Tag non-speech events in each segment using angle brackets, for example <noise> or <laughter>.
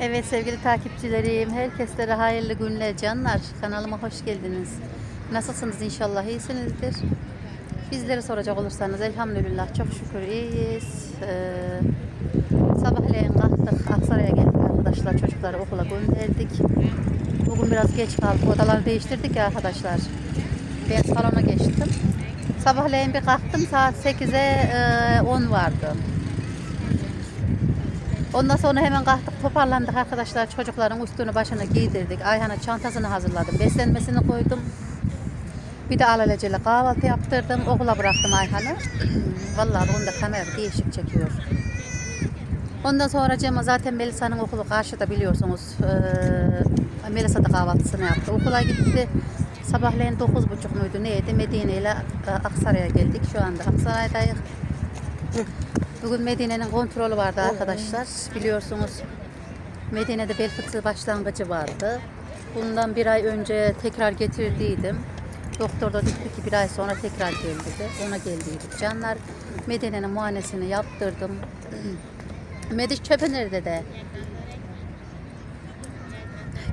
Evet sevgili takipçilerim, herkeslere hayırlı günler canlar. Kanalıma hoş geldiniz. Nasılsınız inşallah iyisinizdir. Bizleri soracak olursanız elhamdülillah çok şükür iyiyiz. Ee, sabahleyin kalktık Aksaray'a geldik arkadaşlar. Çocukları okula gönderdik. Bugün biraz geç kaldık. Odaları değiştirdik ya arkadaşlar. Ben salona geçtim. Sabahleyin bir kalktım saat 8'e e, 10 vardı. Ondan sonra hemen kalktık toparlandık arkadaşlar. Çocukların üstünü başını giydirdik. Ayhan'a çantasını hazırladım. Beslenmesini koydum. Bir de alelacele kahvaltı yaptırdım. Okula bıraktım Ayhan'ı. <clears throat> Vallahi bugün de kamera değişik çekiyor. Ondan sonra Cema zaten Melisa'nın okulu karşıda biliyorsunuz. Ee, Melisa da kahvaltısını yaptı. Okula gitti. Sabahleyin 9.30 muydu neydi? Medine ile e, Aksaray'a geldik. Şu anda Aksaray'dayız. Bugün Medine'nin kontrolü vardı arkadaşlar. Biliyorsunuz Medine'de bel fıtığı başlangıcı vardı. Bundan bir ay önce tekrar getirdiydim. Doktor da dedi ki bir ay sonra tekrar gel dedi. Ona geldiydik canlar. Medine'nin muayenesini yaptırdım. <clears throat> Mediş çöpe nerede de?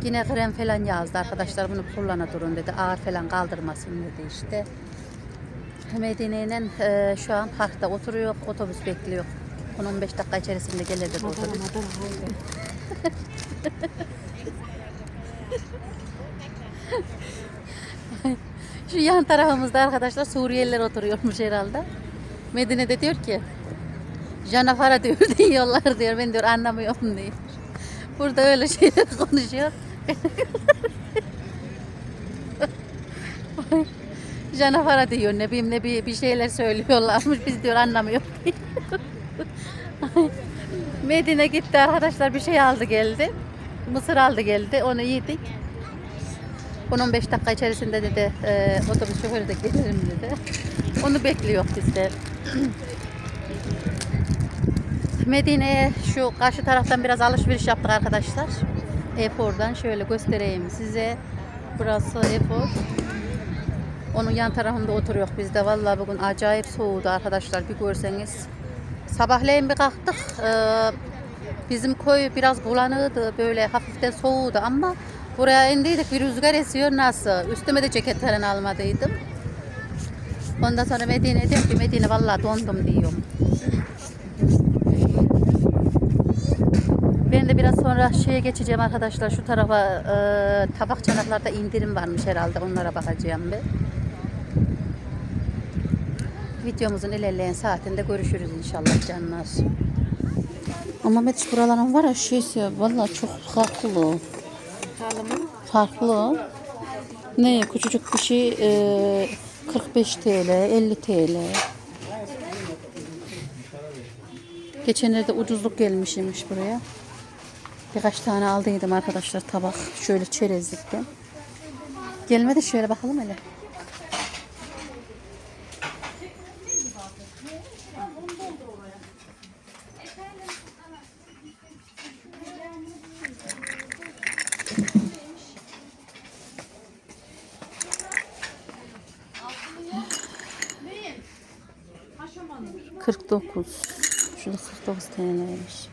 Yine krem falan yazdı arkadaşlar bunu kullana durun dedi. Ağır falan kaldırmasın dedi işte. Medine'yle e, şu an parkta oturuyor. Otobüs bekliyor. 10-15 dakika içerisinde gelir dedi otobüs. <laughs> Şu yan tarafımızda arkadaşlar Suriyeliler oturuyormuş herhalde. Medine de diyor ki Janafara diyor <laughs> diyorlar diyor. Ben diyor anlamıyorum diyor. Burada öyle şeyler konuşuyor. <laughs> Janafara diyor ne bileyim ne bir, bir şeyler söylüyorlarmış. Biz diyor anlamıyoruz. <laughs> Medine gitti arkadaşlar bir şey aldı geldi. Mısır aldı geldi. Onu yedik. 10-15 dakika içerisinde dedi e, otobüs şoförü de gelirim dedi. Onu bekliyor biz de. <clears throat> Medine'ye şu karşı taraftan biraz alışveriş yaptık arkadaşlar. Efor'dan şöyle göstereyim size. Burası Efor. Onun yan tarafında oturuyor biz de. Vallahi bugün acayip soğudu arkadaşlar bir görseniz. Sabahleyin bir kalktık. Ee, bizim köy biraz bulanığıydı. Böyle hafiften soğuğdu ama buraya indiydik bir rüzgar esiyor nasıl. Üstüme de ceket almadıydım. Ondan sonra Medine diyorum ki Medine vallahi dondum diyorum. Ben de biraz sonra şeye geçeceğim arkadaşlar şu tarafa e, tabak çanaklarda indirim varmış herhalde onlara bakacağım bir. Videomuzun ilerleyen saatinde görüşürüz inşallah canlar. Ama Metiş buraların var ya şeysi vallahi çok farklı. Farklı. Ne küçücük bir şey e, 45 TL, 50 TL. Geçenlerde ucuzluk gelmişmiş buraya. Birkaç tane aldıydım arkadaşlar tabak. Şöyle çerezlikten. Gelmedi şöyle bakalım hele. Kırk dokuz. Şurada 49 TL'ymiş.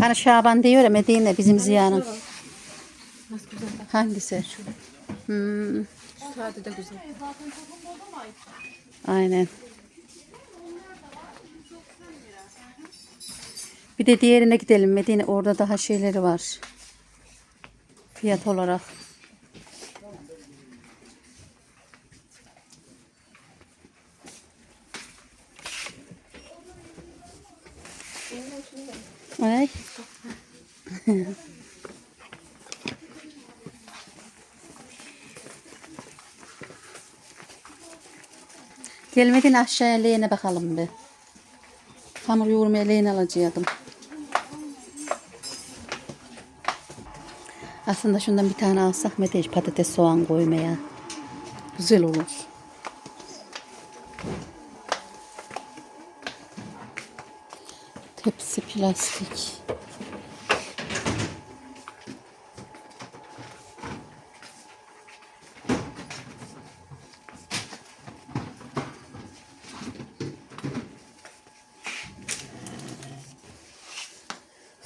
Hani Şaban diyor ya Medine bizim ziyanın. Hangisi? Hmm, sade de güzel. aynen. Bir de diğerine gidelim Medine. Orada daha şeyleri var. Fiyat olarak. Ay. Gelmedin aşağıya leğene bakalım bir. Hamur yoğurmaya leğen alacaktım. Aslında şundan bir tane alsak Meteş patates soğan koymaya. Güzel olur. Tepsi plastik.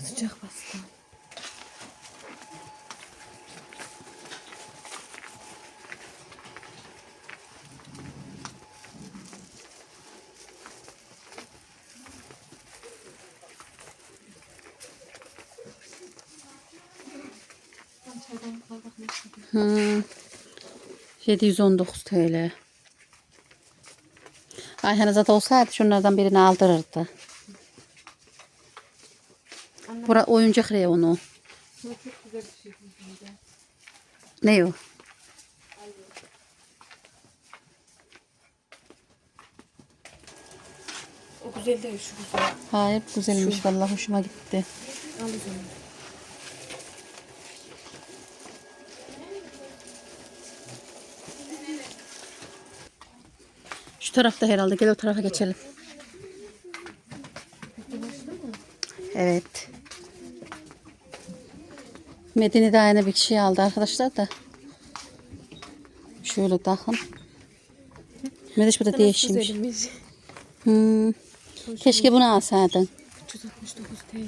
Sıcak bastı. Hmm. 719 TL. Ayhan'a zaten olsaydı şunlardan birini aldırırdı. Bura oyuncak reyonu. çok güzel bir şey. Ne o? O güzel değil şu güzel. Hayır güzelmiş vallahi hoşuma gitti. Al. Şu tarafta herhalde gel o tarafa geçelim. Evet. Medine de aynı bir şey aldı arkadaşlar da. Şöyle takın. Mediş bu da değişmiş. Hmm. Keşke bunu alsaydın. 369 TL.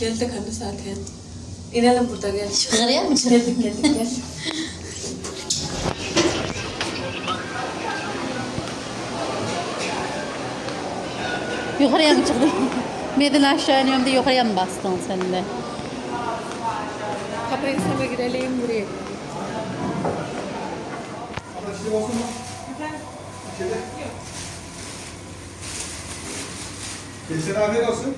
Geldik anne zaten. İnelim burada gel. Yukarıya mı Geldik geldik gel. Yukarıya mı çıktın? Medine aşağı iniyorum diye yukarıya mı bastın sen de? Kapıyı sana girelim buraya. Geçen afiyet olsun.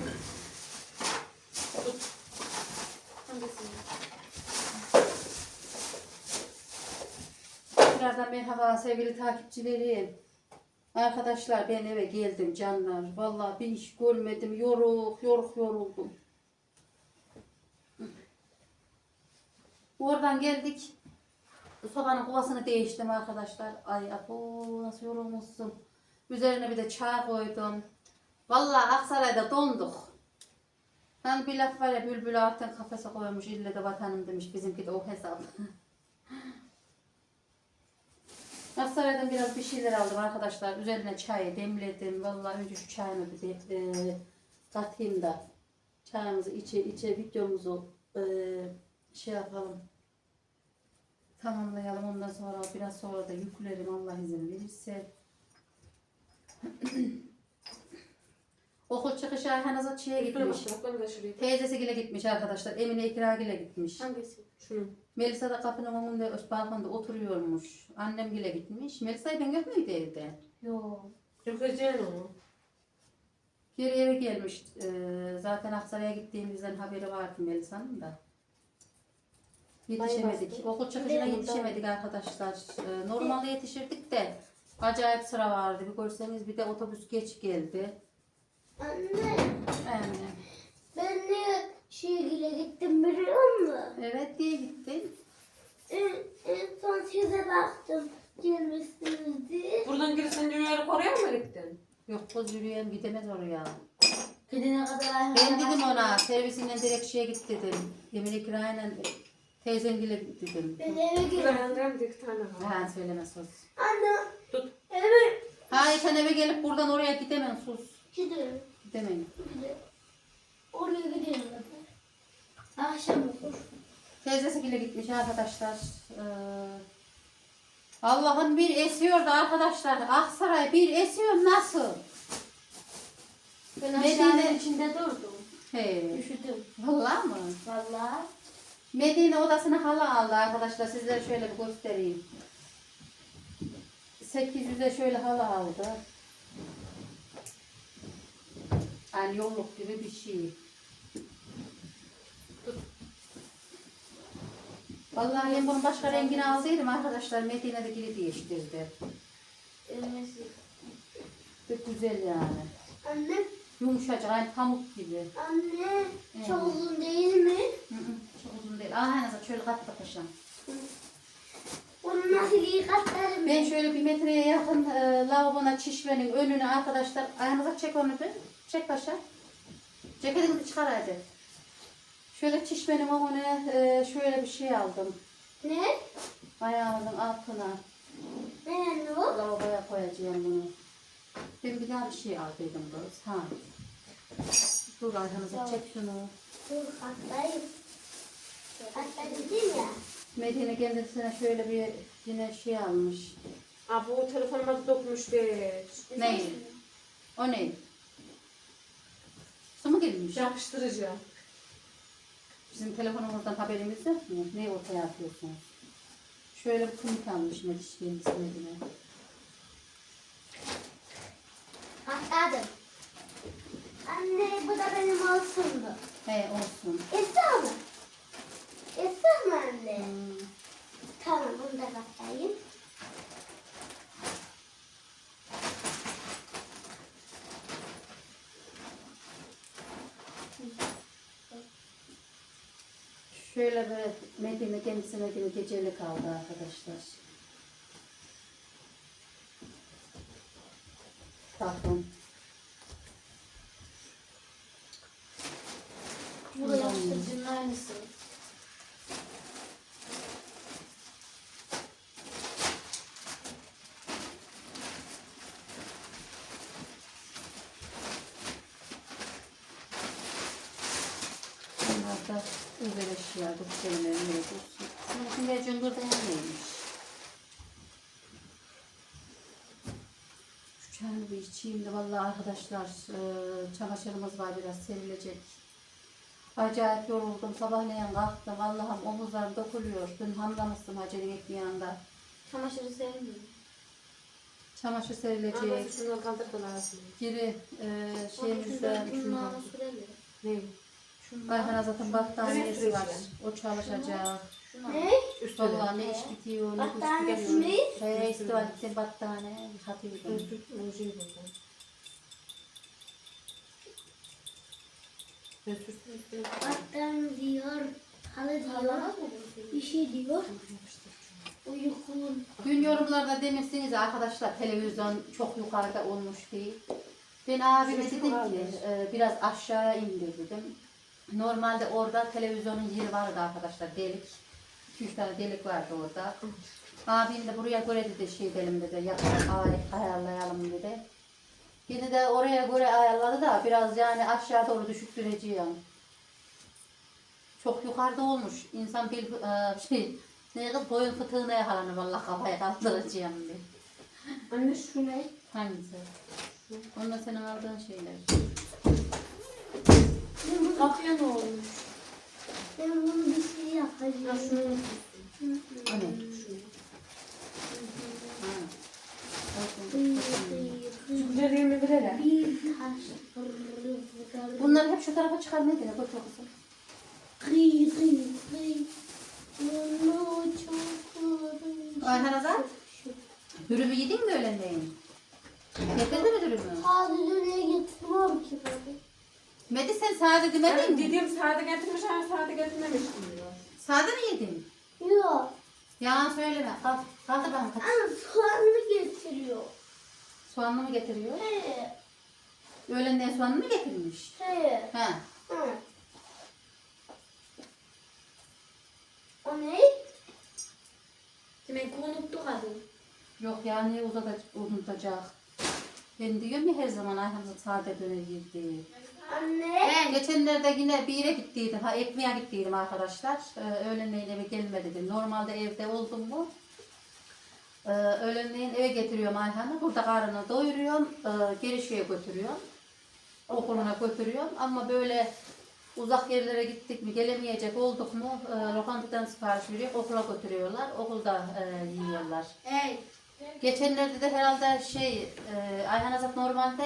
Tekrardan merhaba sevgili takipçilerim. Arkadaşlar ben eve geldim canlar. Vallahi bir iş görmedim. Yoruk yoruk yoruldum. Oradan geldik. Sobanın kovasını değiştim arkadaşlar. Ay abo nasıl yorulmuşsun. Üzerine bir de çay koydum. Vallahi Aksaray'da donduk. Hani bir laf var ya bülbül artık kafese koymuş ille de vatanım demiş. Bizimki de o hesap. <laughs> Aksaray'dan biraz bir şeyler aldım arkadaşlar. Üzerine çay demledim. Vallahi önce şu çayını bir e, katayım da çayımızı içe içe videomuzu e, şey yapalım. Tamamlayalım. Ondan sonra biraz sonra da yüklerim Allah izin verirse. <clears throat> Okul çıkışı Ayhan Azat şeye gitmiş. Teyzesiyle gitmiş arkadaşlar. Emine İkragil'e gitmiş. Hangisi? Şunu. Melisa da kapının önünde balkonda oturuyormuş. Annem bile gitmiş. Melisa'yı ben görmüyordu evde. Yok. Gökeceğin onu. Geri eve gelmiş. Ee, zaten Aksaray'a gittiğimizden haberi vardı Melisa'nın da. Yetişemedik. Okul çıkışına yetişemedik arkadaşlar. Ee, normalde yetişirdik de acayip sıra vardı. Bir görseniz bir de otobüs geç geldi. Anne, Yani, ben niye şehirle gittim biliyor musun? evet diye gittin. En, en son size baktım. Girmişsiniz diye. Buradan girsen yürüyerek oraya mı gittin? Yok kız yürüyen gidemez oraya. Gidene kadar ayağına Ben dedim ona servisinden direkt şeye git dedim. Yemin ikramıyla teyzengile git dedim. Ben eve girdim. Benden bir tane var. Ha söyleme sus. Anne, Tut. eve Hayır sen eve gelip buradan oraya gidemem sus. gidiyorum. Gidemem. gidiyorum. Oraya gidiyorum. Akşam olur. Teyzesiyle gitmiş arkadaşlar. Ee, Allah'ın bir esiyordu arkadaşlar. Aksaray bir esiyor nasıl? Ben Medine- içinde durdum. He. Üşüdüm. Vallahi mı? Vallahi. Medine odasına halı aldı arkadaşlar. Sizlere şöyle bir göstereyim. 800'e şöyle halı aldı. Yani yolluk gibi bir şey. Vallahi ben bunun başka rengini aldıydım arkadaşlar. Medine'de geri değiştirdi. Ölmesi. Çok güzel yani. Anne, Yumuşacık aynı pamuk gibi. anne Evet. çok uzun değil mi? Hı hı, Çok uzun değil. Aa nasıl şöyle kat bakışım. Onu nasıl yıkatlarım? Ben şöyle bir metreye yakın e, lavabona çişmenin önüne arkadaşlar ayağınıza çek onu bir. Çek başa. Ceketini çıkar hadi. Şöyle çişmenin önüne e, şöyle bir şey aldım. Ne? Ayağımızın altına. Ne yani o? Lavaboya koyacağım bunu. Ben bir daha bir şey aldıydım kız. Ha. Dur ayağınıza çek şunu. Dur. Katlayayım değil ya. Medine kendisine şöyle bir yine şey almış. Aa bu telefonuma dokmuş be. Ne? O ne? Su mu gelmiş? Yapıştırıcı. Bizim telefonumuzdan haberimiz yok mu? Ne ortaya atıyorsunuz? Şöyle bir kumik almış Mediş kendisine yine. Katladım. Anne bu da benim olsundu. He olsun. Esra mı? Esra mı anne? Hmm. Tamam bunu da katlayayım. Şöyle böyle Medine kendisine yine gecelik aldı arkadaşlar. Bakın. Bu da yapıştırıcının aynısı. Bunlar da özel eşya. Bu şeylerin ne olsun. Şimdi şimdi cıngırdayan neymiş? Şu de vallahi arkadaşlar e, çamaşırımız var biraz serilecek. Acayip yoruldum. Sabahleyin kalktım. Allah'ım omuzlarım dokuluyor. Dün hamlamıştım acele ettiği anda. Çamaşırı sevmiyorum. Çamaşır Ama serilecek. şunu kaldırdılar aslında. Geri e, şeyimizde. Ne? Ayhan'a zaten battaniyesi var. O çalışacak. Ne? Üstüne. Ne iş bitiyor, ne Battaniyesi kuş mi? gidiyor. He, istivalite battaniye yıkatıyordum. Mucize buradan. Ben sürtüm üstüne. Battan diyor, halı diyor, bir şey diyor. Uykun. Dün yorumlarda demişsiniz arkadaşlar televizyon çok yukarıda olmuş değil. Ben abime dedim ki e, biraz aşağıya indir dedim. Normalde orada televizyonun yeri vardı arkadaşlar delik. 2-3 tane delik vardı orada. Abim de buraya göre dedi şey edelim dedi, ay- ayarlayalım dedi. Yine de oraya göre ayarladı da biraz yani aşağı doğru düşüktüreceğim. Çok yukarıda olmuş. İnsan bir e, şey, ne kız boyun fıtığına yakalanır vallahi kafaya kaldıracağım diye. Anne şu ne? Hangisi? Onunla senin aldığın şeyler. Kapıya ne olmuş? Ben bunu bir şey Ya yapacağım. şunu O ne? Ha. Olsun. Güzelliğimi bilerek. Bir taş. Bunları hep şu tarafa çıkar ne diyor? Bak kızım. Kıy kıy kıy. Bunu çok Ayhan Azat. Dürümü yedin mi öğlenleyin? Getirdin mi dürümü? Sadece ne getirmem ki ben. Medi sen sade demedin Ben mi? dediğim sade getirmiş ama sade getirmemiş diyor. Sade mi yedin? Yok. Yalan söyleme. Kalk, kaldır bakalım. kaç. Ama soğanlı getiriyor. Soğanlı mı getiriyor? He. Öğlenleyin soğanlı mı getirmiş? He. Ha. Hı. O ne? Demek ki unuttu kadın. Yok ya niye uzatacak? Ben diyorum ya her zaman Ayhan'ın sade döner yedi. Anne. Geçenlerde yine bir yere gittiydim. Ha ekmeğe gittiydim arkadaşlar. Ee, öğlenleyin eve gelme dedim. Normalde evde oldum mu? Ee, öğlenleyin eve getiriyorum Ayhan'ı. Burada karnını doyuruyorum. Ee, geri şeye götürüyorum. Okuluna götürüyorum. Ama böyle uzak yerlere gittik mi, gelemeyecek olduk mu e, lokantadan sipariş veriyor. Okula götürüyorlar. Okulda e, yiyorlar. Hey. Geçenlerde de herhalde şey, e, Ayhan Azat normalde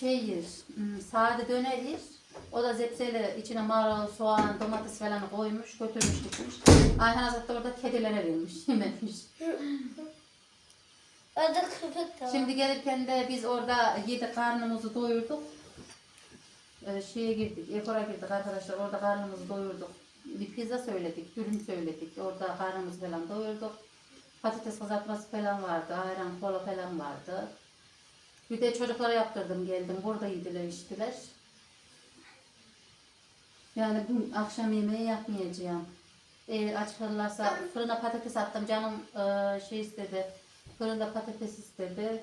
şey yer, hmm, sade döner yer. O da zepseyle içine marul, soğan, domates falan koymuş, götürmüş gitmiş. Ayhan Azat da orada kedilere vermiş, <laughs> yememiş. Orada köpek de var. Şimdi gelirken de biz orada yedik karnımızı doyurduk. Ee, şeye girdik, Ekor'a girdik arkadaşlar. Orada karnımızı doyurduk. Bir pizza söyledik, dürüm söyledik. Orada karnımızı falan doyurduk. Patates kızartması falan vardı, ayran, kola falan vardı. Bir de çocuklara yaptırdım geldim. Burada yediler, içtiler. Yani bu akşam yemeği yapmayacağım. Eğer aç kalırlarsa fırına patates attım. Canım e, şey istedi. Fırında patates istedi.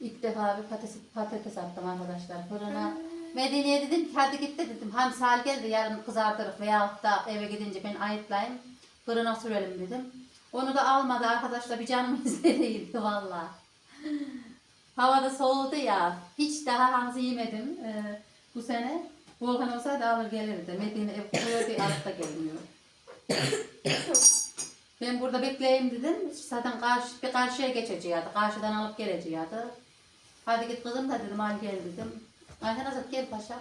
İlk defa bir patates, patates attım arkadaşlar fırına. Medine'ye dedim ki hadi git de dedim. Hem sal geldi yarın kızartırız veya da eve gidince ben ayıtlayayım. Fırına sürelim dedim. Onu da almadı arkadaşlar bir canım <laughs> izlediydi valla. Havada soğudu ya. Hiç daha hamsi yemedim e, bu sene. Volkan olsaydı alır gelirdi. Medine ev bir alıp da gelmiyor. Ben burada bekleyeyim dedim. Zaten karşı, bir karşıya geçeceğiydi. Karşıdan alıp geleceğiydi. Hadi git kızım da dedim al gel dedim. Ayhan Azat gel paşa.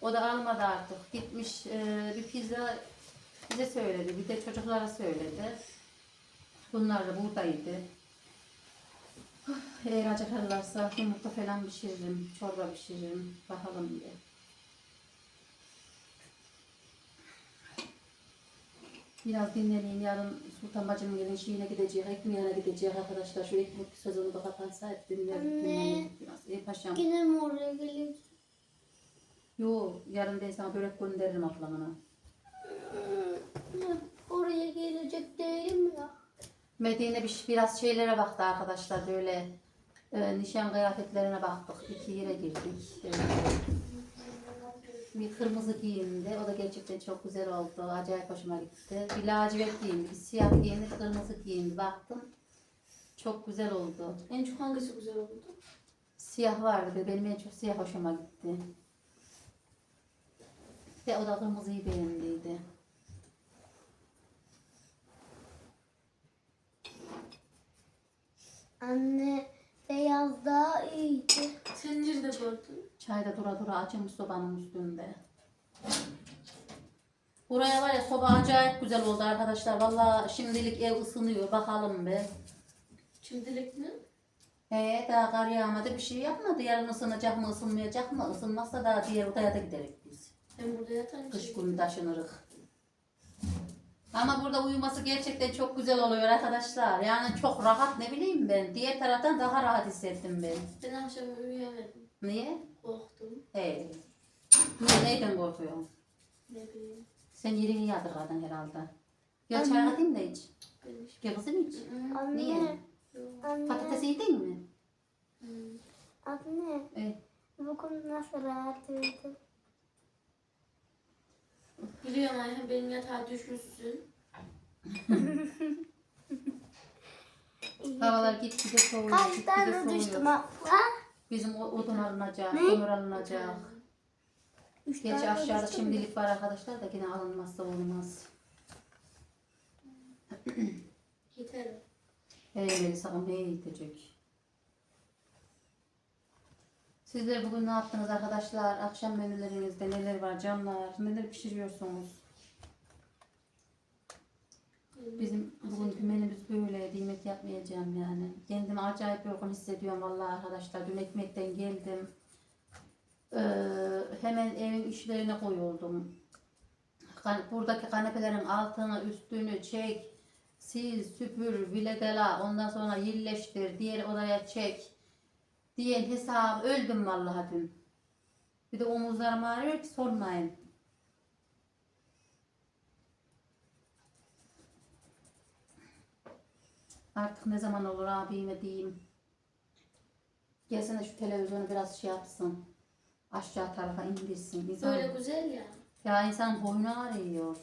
O da almadı artık. Gitmiş e, bir pizza bize söyledi. Bir de çocuklara söyledi. Bunlar da buradaydı. Eğer acıkarlarsa yumurta falan pişiririm. Çorba pişiririm. Bakalım diye. Biraz dinleneyim. Yarın Sultan bacımın gelin şeyine gidecek. Ekmeğine gidecek arkadaşlar. Şu ekmek sezonu da kapansaydı dinlenip Anne. dinleneyim biraz. İyi paşam. Yine mi oraya gelecek? Yo yarın ben sana börek gönderirim ablamına. Oraya gelecek değilim ya. Medine bir, biraz şeylere baktı arkadaşlar böyle e, nişan kıyafetlerine baktık. İki yere girdik. E, bir kırmızı giyindi. O da gerçekten çok güzel oldu. Acayip hoşuma gitti. Bir lacivert giyindi. Bir siyah giyindi. Kırmızı giyindi. Baktım. Çok güzel oldu. En çok hangisi güzel oldu? Siyah vardı. Benim en çok siyah hoşuma gitti. Ve o da kırmızıyı beğendiydi. Anne beyaz daha iyiydi. Sen nerede gördün? Çayda dura dura açılmış sobanın üstünde. Buraya var ya soba acayip güzel oldu arkadaşlar. Valla şimdilik ev ısınıyor. Bakalım be. Şimdilik mi? He daha kar yağmadı bir şey yapmadı. Yarın ısınacak mı ısınmayacak mı? Isınmazsa da diğer odaya da giderik biz. Hem burada yatan Kış günü taşınırık. Ama burada uyuması gerçekten çok güzel oluyor arkadaşlar. Yani çok rahat ne bileyim ben. Diğer taraftan daha rahat hissettim ben. Ben akşam uyuyamadım. Niye? Korktum. He. Niye neyden korkuyorsun? Ne bileyim. Sen yerini yadırgadın herhalde. Gel çay katayım da iç. Gel kızım iç. Anne. Niye? Anne. Patates yedin mi? Hmm. Anne. Evet. Bugün nasıl rahat uyudun? Biliyorum Ayhan benim yatağa düşmüşsün. <laughs> Havalar gitgide soğuyor. Kaç tane düştüm ha? Bizim o- odun alınacak, Ne? kömür alınacak. Üç tane aşağıda şimdilik var arkadaşlar da yine alınmazsa olmaz. Yeter. Hey Melisa o neye yetecek? Sizler bugün ne yaptınız arkadaşlar? Akşam menülerinizde neler var canlar? Neler pişiriyorsunuz? Bizim bugünkü menümüz böyle. Yemek yapmayacağım yani. Kendimi acayip yorgun hissediyorum vallahi arkadaşlar. Dün ekmekten geldim. Ee, hemen evin işlerine koyuldum. Buradaki kanepelerin altını, üstünü çek, sil, süpür, viledela, ondan sonra yerleştir, diğer odaya çek diyen hesap öldüm vallahi dün. Bir de omuzlarım ağrıyor ki sormayın. Artık ne zaman olur abime diyeyim. Gelsene şu televizyonu biraz şey yapsın. Aşağı tarafa indirsin. İnsan, Böyle güzel ya. ya insan boynu ağrıyor.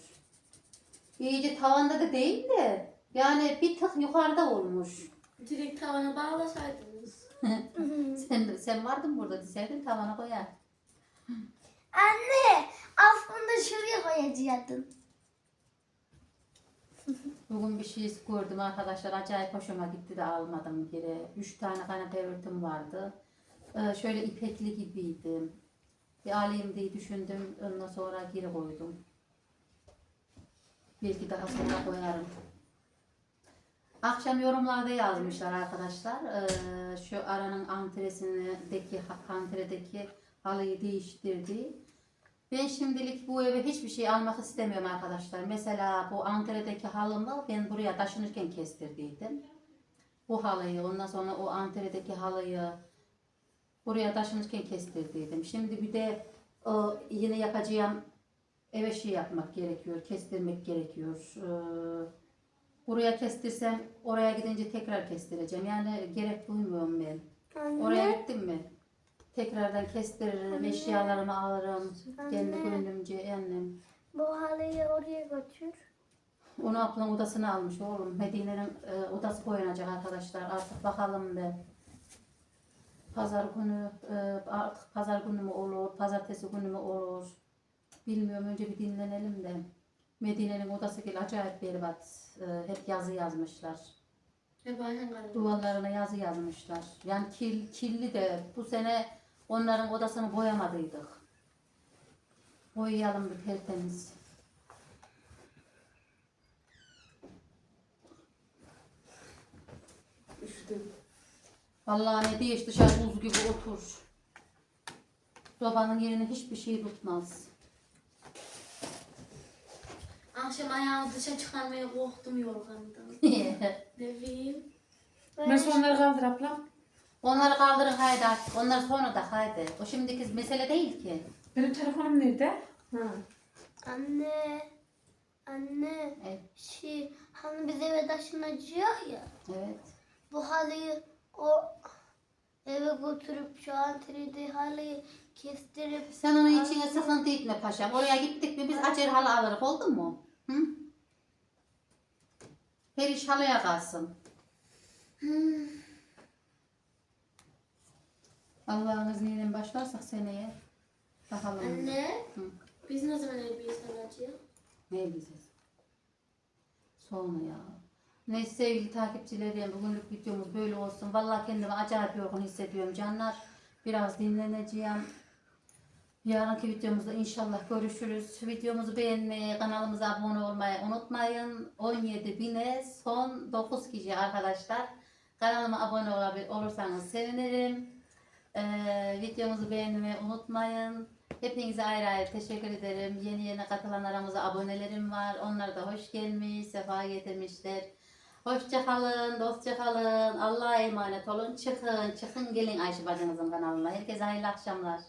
İyice tavanda da değil de yani bir tık yukarıda olmuş. Direkt tavana bağlasaydınız. <laughs> sen, sen vardın burada diseydin tavana koyar. Anne aslında şuraya koyacaktın. Bugün bir şey gördüm arkadaşlar. Acayip hoşuma gitti de almadım geri. Üç tane kanepe örtüm vardı. Ee, şöyle ipekli gibiydi. Bir alayım diye düşündüm. Ondan sonra geri koydum. Belki daha sonra koyarım. Akşam yorumlarda yazmışlar arkadaşlar. Ee, şu aranın antresindeki antredeki halıyı değiştirdi. Ben şimdilik bu eve hiçbir şey almak istemiyorum arkadaşlar. Mesela bu antredeki halımı ben buraya taşınırken kestirdiydim. Bu halıyı ondan sonra o antredeki halıyı buraya taşınırken kestirdiydim. Şimdi bir de o yine yapacağım eve şey yapmak gerekiyor, kestirmek gerekiyor. Ee, buraya kestirsem oraya gidince tekrar kestireceğim. Yani gerek duymuyorum ben. Oraya Anne. gittim mi? Tekrardan kestiririm, eşyalarımı alırım. Kendi gönlümce annem. Bu halıyı oraya götür. Onu ablam odasına almış oğlum. Medine'nin e, odası boyanacak arkadaşlar. Artık bakalım be. Pazar günü e, artık pazar günü mü olur, pazartesi günü mü olur. Bilmiyorum önce bir dinlenelim de. Medine'nin odası gibi acayip berbat. E, hep yazı yazmışlar. Galiba. Duvarlarına yazı yazmışlar. Yani kil, kirli de bu sene onların odasını boyamadıydık. Boyayalım bir tertemiz. Üşüdüm. Vallahi ne diye dışarı buz gibi otur. Sobanın yerine hiçbir şey tutmaz. Akşam ayağımı dışa çıkarmaya korktum yorgandan. <laughs> Ne bileyim. Nasıl onları kaldır ablam? Onları kaldırın haydi artık. Onlar sonra da haydi. O şimdiki mesele değil ki. Benim telefonum nerede? Ha. Anne. Anne. Evet. Şey, hani biz eve taşınacağız ya. evet. Bu halıyı o eve götürüp şu an 3D halıyı kestirip Sen onun içine sıkıntı etme paşam. Oraya gittik mi biz acer halı alırız oldu mu? Hı? Her iş halıya kalsın. Allah'ın izniyle başlarsak seneye. Bakalım. Anne. Hı. Biz ne zaman elbise alacağız? Ne bileceğiz? Sonra ya. Neyse sevgili takipçilerim bugünlük videomuz böyle olsun. Vallahi kendimi acayip yorgun hissediyorum canlar. Biraz dinleneceğim. Yarınki videomuzda inşallah görüşürüz. Videomuzu beğenmeyi, kanalımıza abone olmayı unutmayın. 17 bine son 9 kişi arkadaşlar. Kanalıma abone olursanız sevinirim. Ee, videomuzu beğenmeyi unutmayın. Hepinize ayrı ayrı teşekkür ederim. Yeni yeni katılan aramıza abonelerim var. Onlar da hoş gelmiş, sefa getirmişler. Hoşça kalın, dostça kalın. Allah'a emanet olun. Çıkın, çıkın gelin Ayşe bacınızın kanalına. Herkese hayırlı akşamlar.